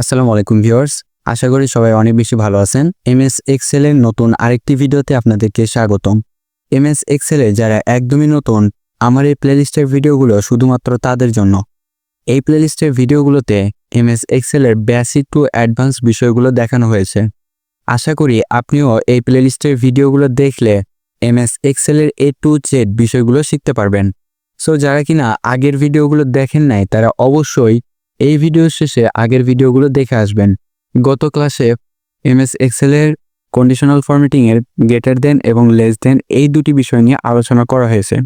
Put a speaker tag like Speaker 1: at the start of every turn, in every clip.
Speaker 1: আসসালামু আলাইকুম ভিউয়ার্স, আশা করি সবাই অনেক বেশি ভালো আছেন। এমএস এক্সেল এর নতুন আরেকটি ভিডিওতে আপনাদেরকে স্বাগতম। এমএস এক্সেল যারা একদমই নতুন, আমার এই প্লেলিস্টের ভিডিওগুলো শুধুমাত্র তাদের জন্য। এই প্লেলিস্টের ভিডিওগুলোতে এমএস এক্সেল এর বেসিক টু অ্যাডভান্স বিষয়গুলো দেখানো হয়েছে। আশা করি আপনিও এই প্লেলিস্টের ভিডিওগুলো দেখলে এমএস এক্সেল এর এ টু জেড বিষয়গুলো শিখতে পারবেন। সো যারা কিনা আগের ভিডিওগুলো দেখেন নাই, তারা অবশ্যই এই ভিডিও শেষে আগের ভিডিওগুলো দেখে আসবেন। গত ক্লাসে এমএস এক্সেল এর কন্ডিশনাল ফরম্যাটিং এর গ্রেটার দেন এবং লেস দেন এই দুটি বিষয় নিয়ে আলোচনা করা হয়েছে।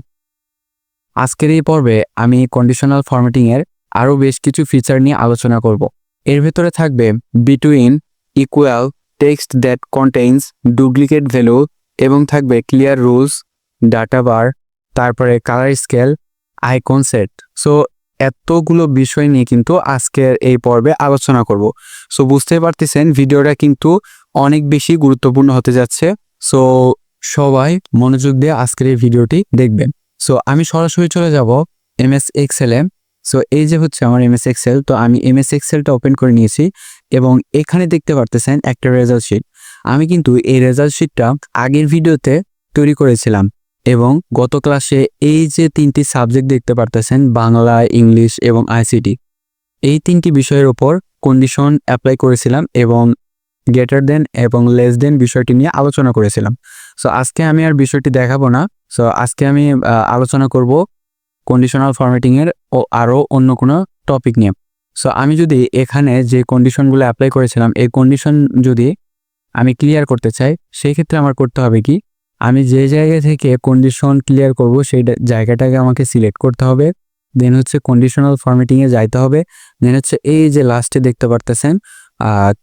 Speaker 1: আজকের এই পর্বে আমি কন্ডিশনাল ফরম্যাটিং এর আরও বেশ কিছু ফিচার নিয়ে আলোচনা করব। এর ভেতরে থাকবে between equal text that contains duplicate value এবং থাকবে ক্লিয়ার রুলস ডাটা বার তারপরে colour scale icon set so এতগুলো বিষয় নিয়ে কিন্তু আজকের এই পর্বে আলোচনা করব। সো বুঝতে পারতেছেন, ভিডিওটা কিন্তু অনেক বেশি গুরুত্বপূর্ণ হতে যাচ্ছে। সো সবাই মনোযোগ দিয়ে আজকের এই ভিডিওটি দেখবেন। সো আমি সরাসরি চলে যাব এমএস এক্সেলে সো এই যে হচ্ছে আমার এমএস এক্সেল তো আমি এমএস এক্সেলটা ওপেন করে নিয়েছি এবং এখানে দেখতে পারতেছেন একটা রেজাল্ট শিট আমি কিন্তু এই রেজাল্ট শিটটা আগের ভিডিওতে তৈরি করেছিলাম। এবং গত ক্লাসে এই যে তিনটি সাবজেক্ট দেখতে পারতেছেন, বাংলা, ইংলিশ এবং আইসিটি, এই তিনটি বিষয়ের ওপর কন্ডিশন অ্যাপ্লাই করেছিলাম এবং গ্রেটার দেন এবং লেস দেন বিষয়টি নিয়ে আলোচনা করেছিলাম। সো আজকে আমি আর বিষয়টি দেখাবো না। সো আজকে আমি আলোচনা করব কন্ডিশনাল ফরম্যাটিংয়ের ও আরও অন্য কোনো টপিক নিয়ে। সো আমি যদি এখানে যে কন্ডিশনগুলো অ্যাপ্লাই করেছিলাম, এই কন্ডিশন যদি আমি ক্লিয়ার করতে চাই, সেই ক্ষেত্রে আমার করতে হবে কি? আমি যে জায়গা থেকে কন্ডিশন ক্লিয়ার করব, সেই জায়গাটাকে আমাকে সিলেক্ট করতে হবে। দেন হচ্ছে কন্ডিশনাল ফরম্যাটিংয়ে যাইতে হবে। দেন হচ্ছে এই যে লাস্টে দেখতে পারতেছেন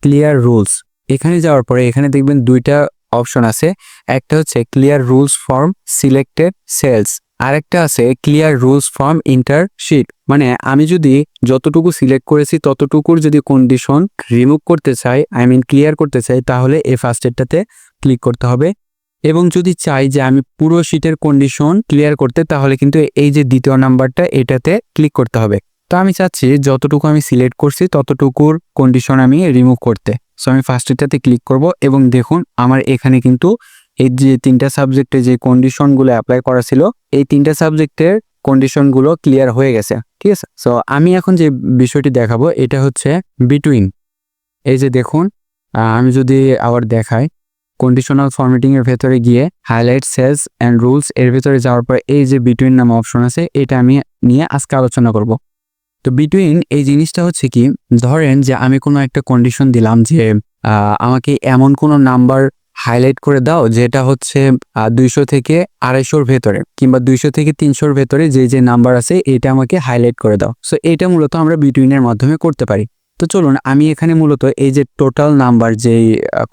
Speaker 1: ক্লিয়ার রুলস এখানে যাওয়ার পরে এখানে দেখবেন দুইটা অপশন আছে। একটা হচ্ছে clear rules from selected cells আরেকটা আছে clear rules from entire sheet মানে আমি যদি যতটুকু সিলেক্ট করেছি, ততটুকুর যদি কন্ডিশন রিমুভ করতে চাই আই মিন ক্লিয়ার করতে চাই, তাহলে এই ফার্স্টেরটাতে ক্লিক করতে হবে। এবং যদি চাই যে আমি পুরো শিটের কন্ডিশন ক্লিয়ার করতে, তাহলে কিন্তু এই যে দ্বিতীয় নাম্বারটা এটাতে ক্লিক করতে হবে। তো আমি চাচ্ছি যতটুকু আমি সিলেক্ট করছি, ততটুকুর কন্ডিশন আমি রিমুভ করতে। সো আমি ফার্স্টেরটাতে ক্লিক করব এবং দেখুন আমার এখানে কিন্তু এই যে তিনটা সাবজেক্টে যে কন্ডিশনগুলো অ্যাপ্লাই করা ছিল, এই তিনটা সাবজেক্টের কন্ডিশনগুলো ক্লিয়ার হয়ে গেছে। ঠিক আছে? সো আমি এখন যে বিষয়টি দেখাবো, এটা হচ্ছে বিটুইন এই যে দেখুন আমি যদি আবার দেখাই কন্ডিশনাল ফরম্যাটিং এর ভেতরে গিয়ে হাইলাইট সেলস অ্যান্ড রুলস এর ভেতরে যাওয়ার পর এই যে বিটুইন নামে অপশন আছে, এটা আমি নিয়ে আজকে আলোচনা করব। তো বিটুইন এই জিনিসটা হচ্ছে কি, ধরেন যে আমি কোনো একটা কন্ডিশন দিলাম যে আমাকে এমন কোনো নাম্বার হাইলাইট করে দাও যেটা হচ্ছে দুইশো থেকে আড়াইশোর ভেতরে কিংবা দুইশো থেকে তিনশোর ভেতরে যে যে নাম্বার আছে এটা আমাকে হাইলাইট করে দাও। সো এটা মূলত আমরা বিটুইনের মাধ্যমে করতে পারি। তো চলুন, আমি এখানে মূলত এই যে টোটাল নাম্বার যে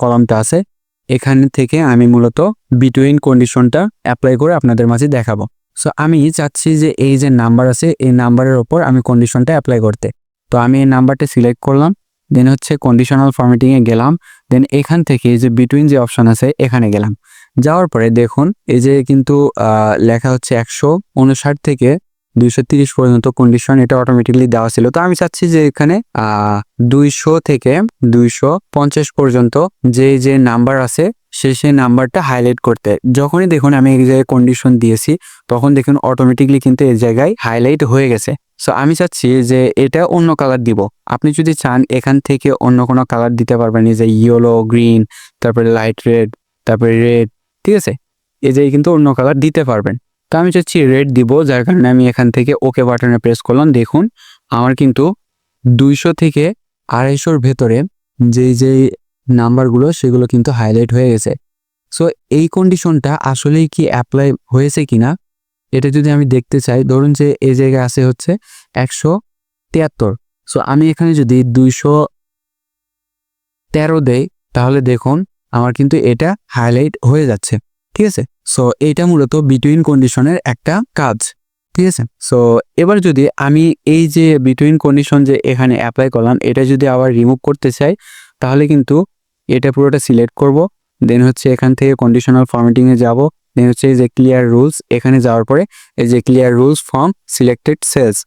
Speaker 1: কলমটা আছে এখান থেকে আমি মূলত বিটুইন কন্ডিশনটা অ্যাপ্লাই করে আপনাদের মাঝে দেখাবো। সো আমি চাচ্ছি যে এই যে নাম্বার আছে, এই নাম্বারের ওপর আমি কন্ডিশনটা অ্যাপ্লাই করতে। তো আমি এই নাম্বারটা সিলেক্ট করলাম দেন হচ্ছে কন্ডিশনাল ফর্মেটিংয়ে গেলাম দেন এখান থেকে এই যে বিটুইন যে অপশন আছে, এখানে গেলাম। যাওয়ার পরে দেখুন, এই যে কিন্তু লেখা হচ্ছে একশো উনষাট থেকে দুইশো তিরিশ পর্যন্ত কন্ডিশন এটা অটোমেটিকলি দেওয়া ছিল। তো আমি চাচ্ছি যে এখানে দুইশো থেকে দুইশো পঞ্চাশ পর্যন্ত যে যে নাম্বার আছে, সে সেই নাম্বারটা হাইলাইট করতে। যখনই দেখুন আমি এই জায়গায় কন্ডিশন দিয়েছি, তখন দেখুন অটোমেটিকলি কিন্তু এই জায়গায় হাইলাইট হয়ে গেছে। সো আমি চাচ্ছি যে এটা অন্য কালার দিব। আপনি যদি চান এখান থেকে অন্য কোনো কালার দিতে পারবেন, এই যে ইয়েলো গ্রিন তারপরে লাইট রেড তারপরে রেড ঠিক আছে? এই যে কিন্তু অন্য কালার দিতে পারবেন। তো আমি চাচ্ছি রেড দিব, যার কারণে আমি এখান থেকে ওকে বাটনে প্রেস করলাম। দেখুন, আমার কিন্তু দুইশো থেকে আড়াইশোর ভেতরে যেই যেই নাম্বারগুলো সেগুলো কিন্তু হাইলাইট হয়ে গেছে। সো এই কন্ডিশনটা আসলেই কি অ্যাপ্লাই হয়েছে কিনা, এটা যদি আমি দেখতে চাই, ধরুন যে এই জায়গায় আছে হচ্ছে একশো তিয়াত্তর। সো আমি এখানে যদি দুইশো তেরো দেই, তাহলে দেখুন, আমার কিন্তু এটা হাইলাইট হয়ে যাচ্ছে। ঠিক আছে? সো এটা মূলত বিটুইন কন্ডিশনের একটা কাজ, ঠিক আছে? সো এবার যদি আমি এই যে বিটুইন কন্ডিশন যে এখানে অ্যাপ্লাই করলাম, এটা যদি আবার রিমুভ করতে চাই, তাহলে কিন্তু এটা পুরোটা সিলেক্ট করব দেন হচ্ছে এখান থেকে কন্ডিশনাল ফরম্যাটিংয়ে যাব দেন হচ্ছে এই যে ক্লিয়ার রুলস এখানে যাওয়ার পরে এই যে clear rules from selected cells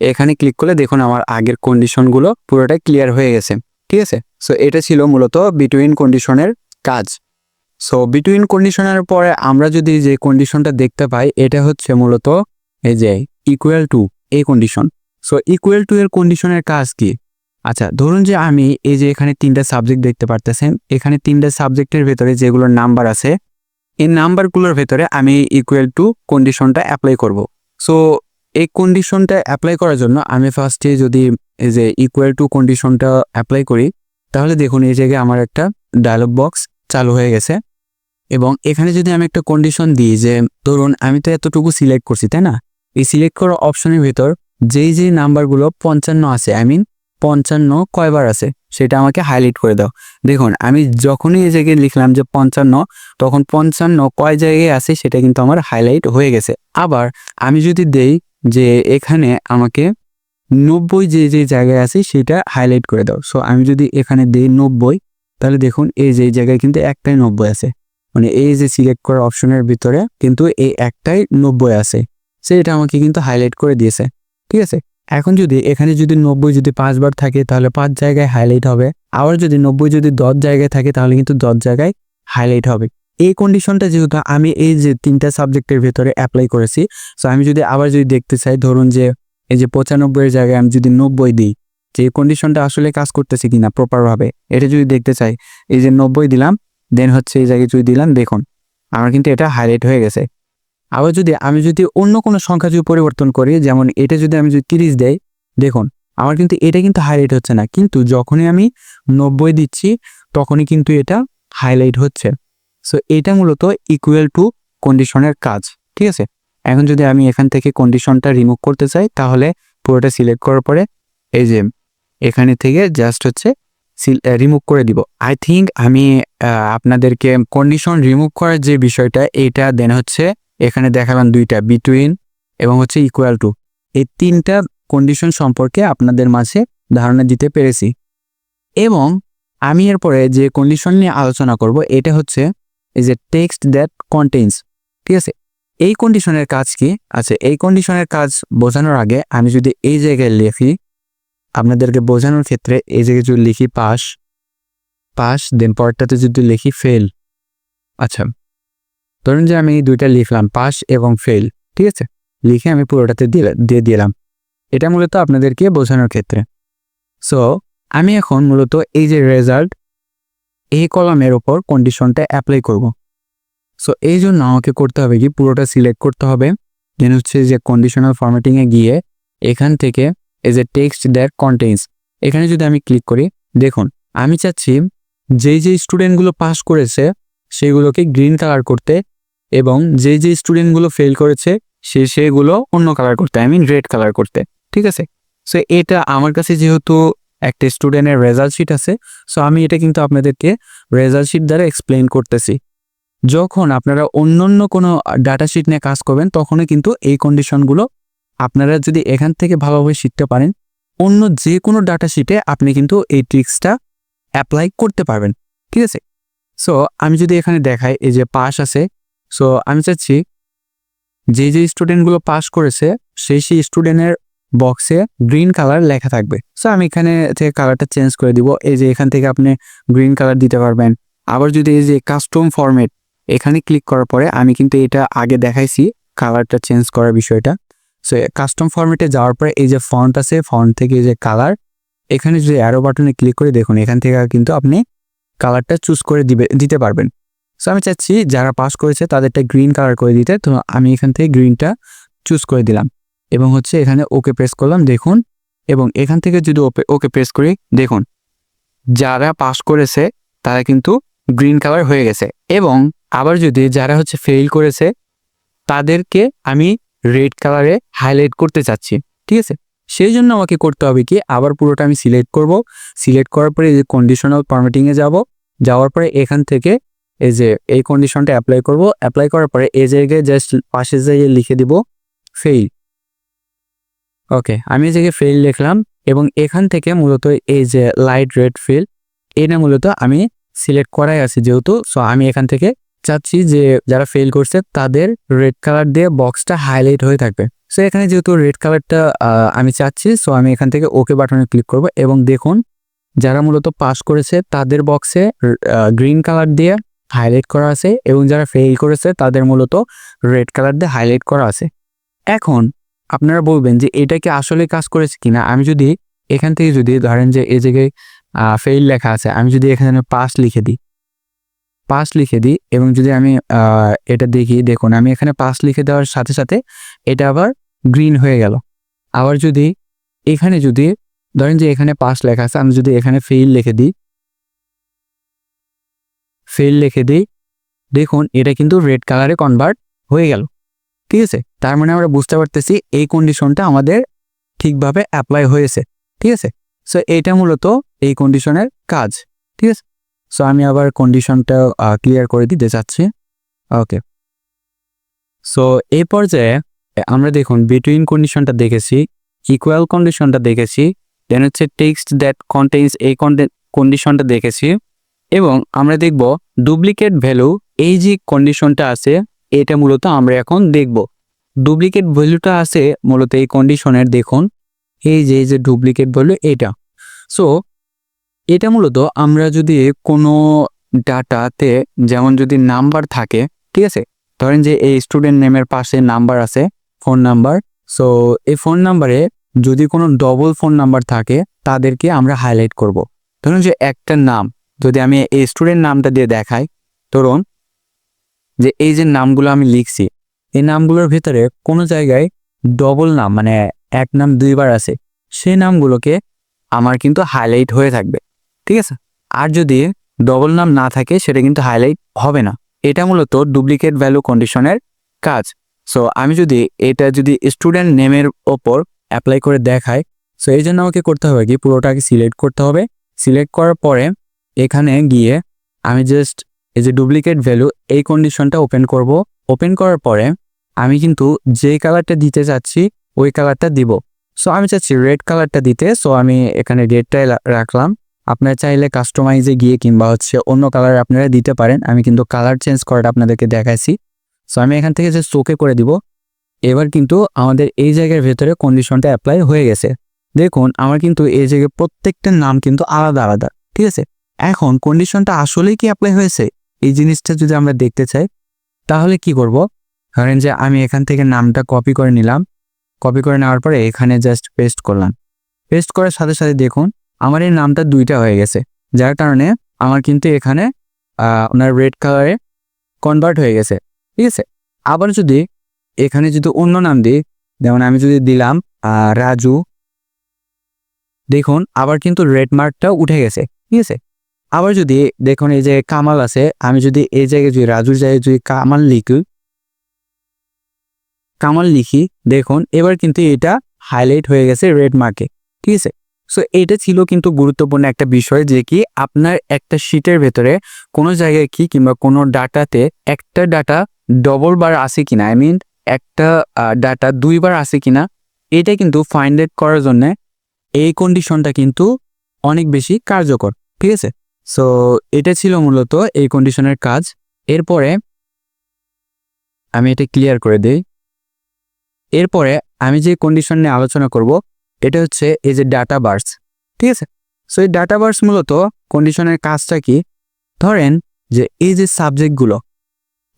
Speaker 1: এখানে ক্লিক করলে দেখুন আমার আগের কন্ডিশনগুলো পুরোটাই ক্লিয়ার হয়ে গেছে, ঠিক আছে? সো এটা ছিল মূলত বিটুইন কন্ডিশনের কাজ। সো বিটুইন কন্ডিশনের পরে আমরা যদি যে কন্ডিশনটা দেখতে পাই, এটা হচ্ছে মূলত এই যে ইকুয়াল টু এই কন্ডিশন সো ইকুয়াল টু এর কন্ডিশনের কাজ কি? আচ্ছা ধরুন যে আমি এই যে এখানে তিনটা সাবজেক্ট দেখতে পারতেছেন, এখানে তিনটা সাবজেক্টের ভেতরে যেগুলোর নাম্বার আছে, এই নাম্বারগুলোর ভেতরে আমি ইকুয়াল টু কন্ডিশনটা অ্যাপ্লাই করব। সো এই কন্ডিশনটা অ্যাপ্লাই করার জন্য আমি ফার্স্টে যদি এই যে ইকুয়াল টু কন্ডিশনটা অ্যাপ্লাই করি, তাহলে দেখুন এই জায়গায় আমার একটা ডায়লগ বক্স চালু হয়ে গেছে। এবং এখানে যদি আমি একটা কন্ডিশন দিই যে, ধরুন আমি তো এতটুকু সিলেক্ট করছি, তাই না? এই সিলেক্ট করা অপশনের ভিতর যেই যেই নাম্বারগুলো পঞ্চান্ন আছে আই মিন পঞ্চান্ন কয়বার আছে, সেটা আমাকে হাইলাইট করে দাও। দেখুন, আমি যখনই এই জায়গায় লিখলাম যে পঞ্চান্ন, তখন পঞ্চান্ন কয় জায়গায় আছে সেটা কিন্তু আমার হাইলাইট হয়ে গেছে। আবার আমি যদি দেই যে এখানে আমাকে নব্বই যে যে জায়গায় আছে সেটা হাইলাইট করে দাও। সো আমি যদি এখানে দিই নব্বই, তাহলে দেখুন এই যে জায়গায় কিন্তু একটাই নব্বই আছে। মানে এই যে সিলেক্ট করা অপশনের ভিতরে কিন্তু এই একটাই নব্বই আছে। সে এটা আমাকে কিন্তু হাইলাইট করে দিয়েছে। ঠিক আছে? এখন যদি এখানে যদি নব্বই যদি পাঁচবার থাকে তাহলে পাঁচ জায়গায় হাইলাইট হবে। আবার যদি নব্বই যদি দশ জায়গায় থাকে তাহলে কিন্তু দশ জায়গায় হাইলাইট হবে। এই কন্ডিশনটা যেহেতু আমি এই যে তিনটা সাবজেক্টের ভেতরে অ্যাপ্লাই করেছি সো আমি যদি আবার যদি দেখতে চাই, ধরুন যে এই যে পঁচানব্বইয়ের জায়গায় আমি যদি নব্বই দিই, যে কন্ডিশনটা আসলে কাজ করতেছে কিনা প্রপারভাবে এটা যদি দেখতে চাই, এই যে নব্বই দিলাম দেন হচ্ছে এই জায়গায় যদি দিলাম, দেখুন, আমার কিন্তু এটা হাইলাইট হয়ে গেছে। আবার যদি আমি যদি অন্য কোনো সংখ্যা যদি পরিবর্তন করি, যেমন এটা যদি আমি যদি তিরিশ দেই, দেখুন, আমার কিন্তু এটা কিন্তু হাইলাইট হচ্ছে না। কিন্তু যখনই আমি নব্বই দিচ্ছি, তখনই কিন্তু এটা হাইলাইট হচ্ছে। সো এটা মূলত ইকুয়াল টু কন্ডিশনের কাজ, ঠিক আছে? এখন যদি আমি এখান থেকে কন্ডিশনটা রিমুভ করতে চাই, তাহলে পুরোটা সিলেক্ট করার পরে, এই যে, এখানে থেকে জাস্ট হচ্ছে রিমুভ করে দিব। আই থিঙ্ক আমি আপনাদেরকে কন্ডিশন রিমুভ করার যে বিষয়টা, এটা দেন হচ্ছে এখানে দেখালাম দুইটা বিটুইন এবং হচ্ছে ইকুয়াল টু এই তিনটা কন্ডিশন সম্পর্কে আপনাদের মাঝে ধারণা দিতে পেরেছি। এবং আমি এরপরে যে কন্ডিশন নিয়ে আলোচনা করব, এটা হচ্ছে এই যে টেক্সট দ্যাট কন্টেন্স ঠিক আছে? এই কন্ডিশনের কাজ কি? আচ্ছা এই কন্ডিশনের কাজ বোঝানোর আগে আমি যদি এই জায়গায় লিখি আপনাদেরকে বোঝানোর ক্ষেত্রে এই যে যদি লিখি পাস পাস দেন পরটাতে যদি লিখি ফেল আচ্ছা ধরুন যে আমি দুইটা লিখলাম, পাস এবং ফেল ঠিক আছে? লিখে আমি পুরোটাতে দিয়ে দিয়ে দিলাম। এটা মূলত আপনাদেরকে বোঝানোর ক্ষেত্রে। সো আমি এখন মূলত এই যে রেজাল্ট এই কলামের ওপর কন্ডিশনটা অ্যাপ্লাই করব। সো এই জন্য আমাকে করতে হবে কি? পুরোটা সিলেক্ট করতে হবে। দেন হচ্ছে যে কন্ডিশনাল ফরম্যাটিংয়ে গিয়ে এখান থেকে এই যে টেক্সট দ্যাট কন্টেন্স এখানে যদি আমি ক্লিক করি, দেখুন, আমি চাচ্ছি যেই যেই স্টুডেন্টগুলো পাস করেছে, সেগুলোকে গ্রিন কালার করতে এবং যে যে স্টুডেন্টগুলো ফেল করেছে, সে সেগুলো অন্য কালার করতে আই মিন রেড কালার করতে, ঠিক আছে? সো এটা আমার কাছে যেহেতু একটা স্টুডেন্টের রেজাল্ট শিট আছে সো আমি এটা কিন্তু আপনাদেরকে রেজাল্ট শিট দ্বারা এক্সপ্লেন করতেছি। যখন আপনারা অন্য অন্য কোনো ডাটা শিট নিয়ে কাজ করবেন, তখনই কিন্তু এই কন্ডিশনগুলো আপনারা যদি এখান থেকে ভালোভাবে শিখতে পারেন, অন্য যে কোনো ডাটা শিটে আপনি কিন্তু এই ট্রিক্সটা অ্যাপ্লাই করতে পারবেন, ঠিক আছে? সো আমি যদি এখানে দেখাই, এই যে পাস আছে সো আমি চাচ্ছি যে যে স্টুডেন্টগুলো পাস করেছে, সেই সেই স্টুডেন্টের বক্সে গ্রিন কালার লেখা থাকবে। সো আমি এখানে থেকে কালারটা চেঞ্জ করে দিব, এই যে এখান থেকে আপনি গ্রিন কালার দিতে পারবেন। আবার যদি এই যে কাস্টম ফরম্যাট এখানে ক্লিক করার পরে আমি কিন্তু এটা আগে দেখাইছি কালারটা চেঞ্জ করার বিষয়টা। সো কাস্টম ফরম্যাটে যাওয়ার পরে এই যে ফন্ট আছে ফন্ট থেকে যে কালার এখানে যদি অ্যারো বাটনে ক্লিক করে দেখুন, এখান থেকে কিন্তু আপনি কালারটা চুজ করে দিবে, দিতে পারবেন। সো আমি চাচ্ছি যারা পাস করেছে তাদেরটা গ্রিন কালার করে দিতে, তো আমি এখান থেকে গ্রিনটা চুজ করে দিলাম। এবং হচ্ছে এখানে ওকে প্রেস করলাম, দেখুন। এবং এখান থেকে যদি ওপে ওকে প্রেস করি, দেখুন। যারা পাস করেছে, তারা কিন্তু গ্রিন কালার হয়ে গেছে। এবং আবার যদি যারা হচ্ছে ফেল করেছে, তাদেরকে আমি রেড কালারে হাইলাইট করতে চাচ্ছি, ঠিক আছে? সেই জন্য আমাকে করতে হবে কি, আবার পুরোটা আমি সিলেক্ট করব। সিলেক্ট করার পরে এই যে কন্ডিশনাল ফরম্যাটিংয়ে যাব। যাওয়ার পরে এখান থেকে এই যে এই কন্ডিশনটা অ্যাপ্লাই করব। অ্যাপ্লাই করার পরে এই জায়গায় জাস্ট পাশে জায়গায় লিখে দিব ফেল ওকে আমি এই জায়গায় ফেল লিখলাম এবং এখান থেকে মূলত এই যে লাইট রেড ফিল এটা মূলত আমি সিলেক্ট করাই আছে যেহেতু সো আমি এখান থেকে চাচ্ছি যে যারা ফেল করছে, তাদের রেড কালার দিয়ে বক্সটা হাইলাইট হয়ে থাকবে। সো এখানে যেহেতু রেড কালারটা আমি চাচ্ছি সো আমি এখান থেকে ওকে বাটনে ক্লিক করব এবং দেখুন, যারা মূলত পাস করেছে, তাদের বক্সে গ্রিন কালার দিয়ে হাইলাইট করা আছে এবং যারা ফেল করেছে, তাদের মূলত রেড কালার দিয়ে হাইলাইট করা আছে। এখন, আপনারা বলবেন যে এটা কি আসলে কাজ করেছে কিনা? আমি যদি এখান থেকে যদি ধরেন যে এই জায়গায় ফেল লেখা আছে, আমি যদি এখানে পাস লিখে দিই পাস লিখে দিই এবং যদি আমি এটা দেখি, দেখুন, আমি এখানে পাস লিখে দেওয়ার সাথে সাথে এটা আবার গ্রিন হয়ে গেল। আবার যদি এখানে যদি, ধরেন যে এখানে পাস লেখা আছে, আমি যদি এখানে ফেল লিখে দিই ফেল লিখে দিই, দেখুন, এটা কিন্তু রেড কালারে কনভার্ট হয়ে গেল। ঠিক আছে? তার মানে আমরা বুঝতে পারতেছি এই কন্ডিশনটা আমাদের ঠিকভাবে অ্যাপ্লাই হয়েছে। ঠিক আছে? সো এটা মূলত এই কন্ডিশনের কাজ। ঠিক আছে? সো আমি আবার কন্ডিশনটা ক্লিয়ার করে দিতে চাচ্ছি। ওকে সো এই পর্যায়ে, আমরা দেখুন বিটুইন কন্ডিশনটা দেখেছি ইকুয়াল কন্ডিশনটা দেখেছি দেন হচ্ছে টেক্সট দ্যাট কন্টেইনস এই কন্ডিশনটা দেখেছি, এবং আমরা দেখব ডুপ্লিকেট ভ্যালু এই যে কন্ডিশনটা আছে, এটা মূলত আমরা এখন দেখব। ডুপ্লিকেট ভ্যালুটা আছে মূলত এই কন্ডিশনের দেখুন, এই যে এই যে ডুপ্লিকেট ভ্যালু এটা। সো এটা মূলত আমরা যদি কোনো ডাটাতে যেমন যদি নাম্বার থাকে, ঠিক আছে ধরেন যে এই স্টুডেন্ট নেমের পাশে নাম্বার আছে ফোন নাম্বার সো এই ফোন নাম্বারে যদি কোনো ডবল ফোন নাম্বার থাকে, তাদেরকে আমরা হাইলাইট করব। ধরুন যে একটা নাম, যদি আমি এই স্টুডেন্ট নামটা দিয়ে দেখাই, ধরুন যে এই যে নামগুলো আমি লিখছি, এই নামগুলোর ভেতরে কোনো জায়গায় ডবল নাম মানে এক নাম দুইবার আছে, সেই নামগুলোকে আমার কিন্তু হাইলাইট হয়ে থাকবে ঠিক আছে? আর যদি ডবল নাম না থাকে, সেটা কিন্তু হাইলাইট হবে না। এটা মূলত ডুপ্লিকেট ভ্যালু কন্ডিশনের কাজ। সো আমি যদি এটা যদি স্টুডেন্ট নেমের ওপর অ্যাপ্লাই করে দেখাই সো এই জন্য আমাকে করতে হবে কি? পুরোটাকে সিলেক্ট করতে হবে। সিলেক্ট করার পরে এখানে গিয়ে আমি জাস্ট এই যে ডুপ্লিকেট ভ্যালু এই কন্ডিশনটা ওপেন করব। ওপেন করার পরে আমি কিন্তু যে কালারটা দিতে চাচ্ছি, ওই কালারটা দিব। সো আমি চাচ্ছি রেড কালারটা দিতে। সো আমি এখানে রেডটাই রাখলাম। আপনারা চাইলে কাস্টমাইজে গিয়ে কিংবা হচ্ছে অন্য কালার আপনারা দিতে পারেন। আমি কিন্তু কালার চেঞ্জ করাটা আপনাদেরকে দেখাইছি। সো আমি এখান থেকে যে চোখে করে দিব। এবার কিন্তু আমাদের এই জায়গার ভেতরে কন্ডিশনটা অ্যাপ্লাই হয়ে গেছে। দেখুন, আমার কিন্তু এই জায়গায় প্রত্যেকটা নাম কিন্তু আলাদা আলাদা, ঠিক আছে? এখন কন্ডিশনটা আসলেই কি অ্যাপ্লাই হয়েছে? এই জিনিসটা যদি আমরা দেখতে চাই, তাহলে কি করব? ধরেন যে আমি এখান থেকে নামটা কপি করে নিলাম। কপি করে নেওয়ার পরে এখানে জাস্ট পেস্ট করলাম। পেস্ট করার সাথে সাথে দেখুন আমার এই নামটা দুইটা হয়ে গেছে। যার কারণে আমার কিন্তু এখানে আপনার রেড কালারে কনভার্ট হয়ে গেছে। ঠিক আছে? আবার যদি এখানে যদি অন্য নাম দিই, যেমন আমি যদি দিলাম রাজু, দেখুন, আবার কিন্তু রেড মার্কটা উঠে গেছে। ঠিক আছে? আবার যদি দেখুন, এই যে কামাল আছে, আমি যদি এই জায়গায় যদি, রাজুর জায়গায় যদি কামাল লিখি কামাল লিখি, দেখুন, এবার কিন্তু এটা হাইলাইট হয়ে গেছে রেড মার্কে ঠিক আছে? সো এটা ছিল কিন্তু গুরুত্বপূর্ণ একটা বিষয় যে কি আপনার একটা শিটের ভেতরে কোনো জায়গায় কি কিংবা কোনো ডাটাতে একটা ডাটা ডবল বার আসে কিনা? আই মিন একটা ডাটা দুইবার আসে কিনা? এটা কিন্তু ফাইন্ড আউট করার জন্য এই কন্ডিশনটা কিন্তু অনেক বেশি কার্যকর, ঠিক আছে? সো এটা ছিল মূলত এই কন্ডিশনের কাজ। এরপরে আমি এটা ক্লিয়ার করে দিই। এরপরে আমি যে কন্ডিশন নিয়ে আলোচনা করব এটা হচ্ছে এই যে ডাটা বার্স ঠিক আছে? সো এই ডাটা বার্স মূলত কন্ডিশনের কাজটা কি? ধরেন যে এই যে সাবজেক্টগুলো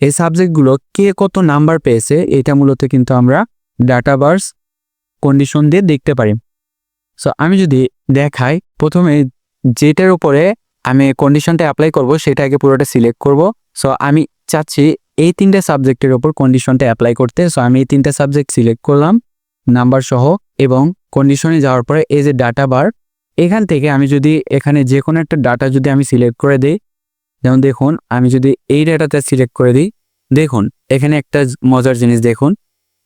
Speaker 1: এই সাবজেক্টগুলো কে কত নাম্বার পেয়েছে, এটা মূলত কিন্তু আমরা ডাটা বার্স কন্ডিশন দিয়ে দেখতে পারি। সো আমি যদি দেখাই, প্রথমে যেটার উপরে আমি কন্ডিশনটা অ্যাপ্লাই করব, সেটা আগে পুরোটা সিলেক্ট করব। সো আমি চাচ্ছি এই তিনটে সাবজেক্টের ওপর কন্ডিশনটা অ্যাপ্লাই করতে। সো আমি এই তিনটে সাবজেক্ট সিলেক্ট করলাম নাম্বার সহ এবং কন্ডিশনে যাওয়ার পরে এই যে ডাটা বার এখান থেকে আমি যদি এখানে যে কোনো একটা ডাটা যদি আমি সিলেক্ট করে দিই, যেমন দেখুন, আমি যদি এই ডাটাতে সিলেক্ট করে দিই, দেখুন, এখানে একটা মজার জিনিস দেখুন,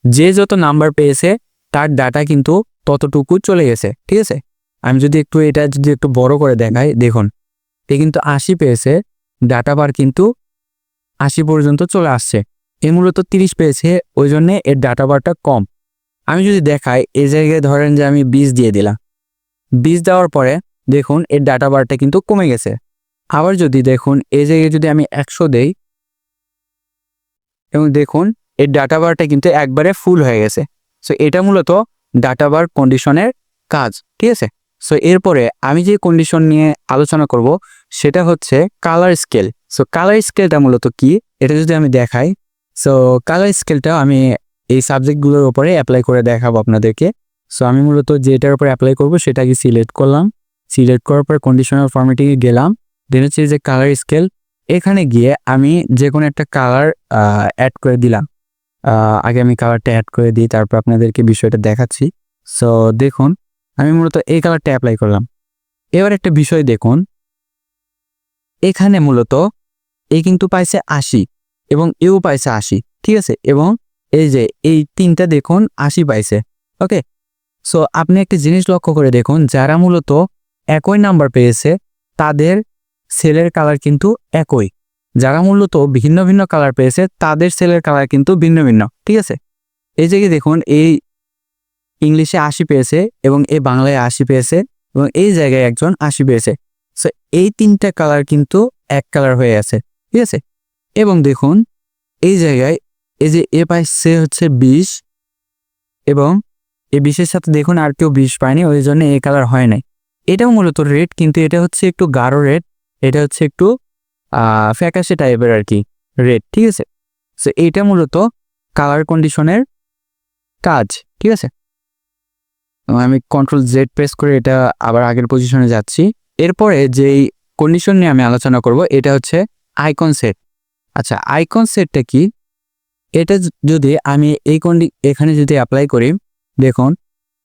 Speaker 1: যে যত নাম্বার পেয়েছে, তার ডাটা কিন্তু ততটুকু চলে গেছে, ঠিক আছে? আমি যদি একটু এটা যদি একটু বড় করে দেখাই, দেখুন, এ কিন্তু আশি পেয়েছে ডাটা বার কিন্তু আশি পর্যন্ত চলে আসছে, এ মূলত তিরিশ পেয়েছে, ওই জন্যে এর ডাটা বারটা কম। আমি যদি দেখাই এই জায়গায় ধরেন যে আমি বিশ দিয়ে দিলাম। বিশ দেওয়ার পরে দেখুন এর ডাটা বারটা কিন্তু কমে গেছে। আবার যদি দেখুন এই জায়গায় যদি আমি একশো দেই, এবং দেখুন এর ডাটা বারটা কিন্তু একবারে ফুল হয়ে গেছে। সো এটা মূলত ডাটা বার কন্ডিশনের কাজ, ঠিক আছে? সো এরপরে আমি যে কন্ডিশন নিয়ে আলোচনা করব, সেটা হচ্ছে কালার স্কেল সো কালার স্কেলটা মূলত কি? এটা যদি আমি দেখাই। সো কালার স্কেলটা আমি এই সাবজেক্টগুলোর ওপরে অ্যাপ্লাই করে দেখাবো আপনাদেরকে। সো আমি মূলত যেটার উপরে অ্যাপ্লাই করব সেটাকে সিলেক্ট করলাম। সিলেক্ট করার পর কন্ডিশনাল ফর্মেটিংয়ে গেলাম। দেন হচ্ছে যে কালার স্কেল এখানে গিয়ে আমি যে কোনো একটা কালার অ্যাড করে দিলাম। আগে আমি কালারটা অ্যাড করে দিই, তারপর আপনাদেরকে বিষয়টা দেখাচ্ছি। সো দেখুন, আমি মূলত এই কালারটা অ্যাপ্লাই করলাম। এবার একটা বিষয় দেখুন। এখানে মূলত এ কিন্তু পাইছে আশি এবং এও পাইছে আশি, ঠিক আছে? এবং এই যে, এই তিনটা দেখুন আশি পাইছে ওকে সো আপনি একটা জিনিস লক্ষ্য করে দেখুন, যারা মূলত একই নাম্বার পেয়েছে, তাদের সেলের কালার কিন্তু একই। যারা মূলত ভিন্ন ভিন্ন কালার পেয়েছে, তাদের সেলের কালার কিন্তু ভিন্ন ভিন্ন, ঠিক আছে? এই জায়গায় দেখুন, এই ইংলিশে আশি পেয়েছে এবং এই বাংলায় আশি পেয়েছে এবং এই জায়গায় একজন আশি পেয়েছে। সো এই তিনটা কালার কিন্তু এক কালার হয়ে আছে, ঠিক আছে? এবং দেখুন, এই জায়গায় এই যে এ পাইছে হচ্ছে বিশ এবং এই বিশের সাথে দেখুন আর কেউ বিষ পায়নি, ওই জন্য এ কালার হয় নাই। এটাও মূলত রেড কিন্তু এটা হচ্ছে একটু গাঢ় রেড এটা হচ্ছে একটু ফ্যাকাশে টাইপের আর কি রেড ঠিক আছে? সো এইটা মূলত কালার কন্ডিশনের কাজ, ঠিক আছে? আমি কন্ট্রোল জেড প্রেস করে এটা আবার আগের পজিশনে যাচ্ছি। এরপরে যেই কন্ডিশন নিয়ে আমি আলোচনা করব, এটা হচ্ছে আইকন সেট আচ্ছা আইকন সেটটা কি? এটা যদি আমি এই কন্ডি এখানে যদি অ্যাপ্লাই করি, দেখুন,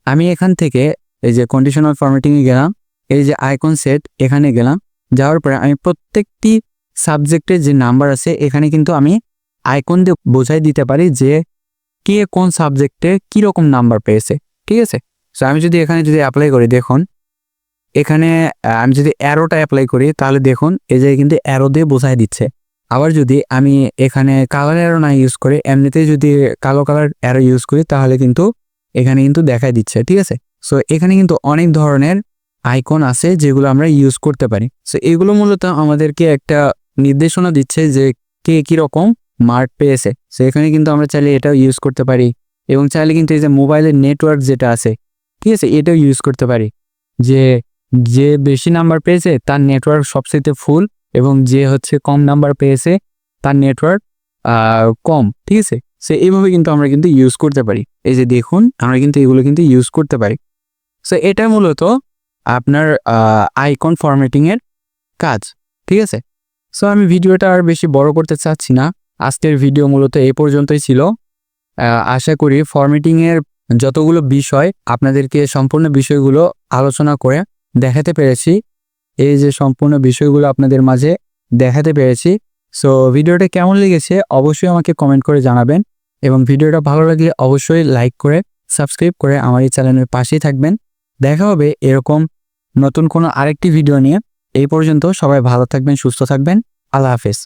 Speaker 1: আমি এখান থেকে এই যে কন্ডিশনাল ফরম্যাটিংয়ে গেলাম, এই যে আইকন সেট এখানে গেলাম, যাওয়ার পরে আমি প্রত্যেকটি সাবজেক্টের যে নাম্বার আছে, এখানে কিন্তু আমি আইকন দিয়ে বোঝাই দিতে পারি যে কে কোন সাবজেক্টে কীরকম নাম্বার পেয়েছে, ঠিক আছে? সো আমি যদি এখানে যদি অ্যাপ্লাই করি, দেখুন, এখানে আমি যদি অ্যারোটা অ্যাপ্লাই করি, তাহলে দেখুন, এই যে কিন্তু অ্যারো দিয়ে বোঝাই দিচ্ছে। আবার যদি আমি এখানে কালার অ্যারো না ইউজ করে, এমনিতেই যদি কালো কালার অ্যারো ইউজ করি, তাহলে কিন্তু এখানে কিন্তু দেখাই দিচ্ছে, ঠিক আছে? সো এখানে কিন্তু অনেক ধরনের আইকন আছে যেগুলো আমরা ইউজ করতে পারি। সো এগুলো মূলত আমাদেরকে একটা নির্দেশনা দিচ্ছে যে কে কীরকম মার্ক পেয়েছে। সো এখানে কিন্তু আমরা চাইলে এটাও ইউজ করতে পারি এবং চাইলে কিন্তু এই যে মোবাইলের নেটওয়ার্ক যেটা আছে, ঠিক আছে? এটাও ইউজ করতে পারি যে যে বেশি নাম্বার পেয়েছে, তার নেটওয়ার্ক সবচেয়ে ফুল এবং যে হচ্ছে কম নাম্বার পেয়েছে তার নেটওয়ার্ক কম, ঠিক আছে? সে এইভাবে কিন্তু আমরা কিন্তু ইউজ করতে পারি। এই যে দেখুন, আমরা কিন্তু এগুলো কিন্তু ইউজ করতে পারি। সো এটা মূলত আপনার আইকন ফরম্যাটিংয়ের কাজ, ঠিক আছে? সো আমি ভিডিওটা আর বেশি বড় করতে চাচ্ছি না। আজকের ভিডিও মূলত এই পর্যন্তই ছিল। আশা করি ফরম্যাটিংয়ের যতগুলো বিষয় আপনাদেরকে সম্পূর্ণ বিষয়গুলো আলোচনা করে দেখাতে পেরেছি। এই যে সম্পূর্ণ বিষয়গুলো আপনাদের মাঝে দেখাতে পেরেছি। সো ভিডিওটা কেমন লেগেছে অবশ্যই আমাকে কমেন্ট করে জানাবেন এবং ভিডিওটা ভালো লাগলে অবশ্যই লাইক করে সাবস্ক্রাইব করে আমার এই চ্যানেলের পাশেই থাকবেন। দেখা হবে এরকম নতুন কোনো আরেকটি ভিডিও নিয়ে। এই পর্যন্ত সবাই ভালো থাকবেন, সুস্থ থাকবেন। আল্লাহ হাফেজ।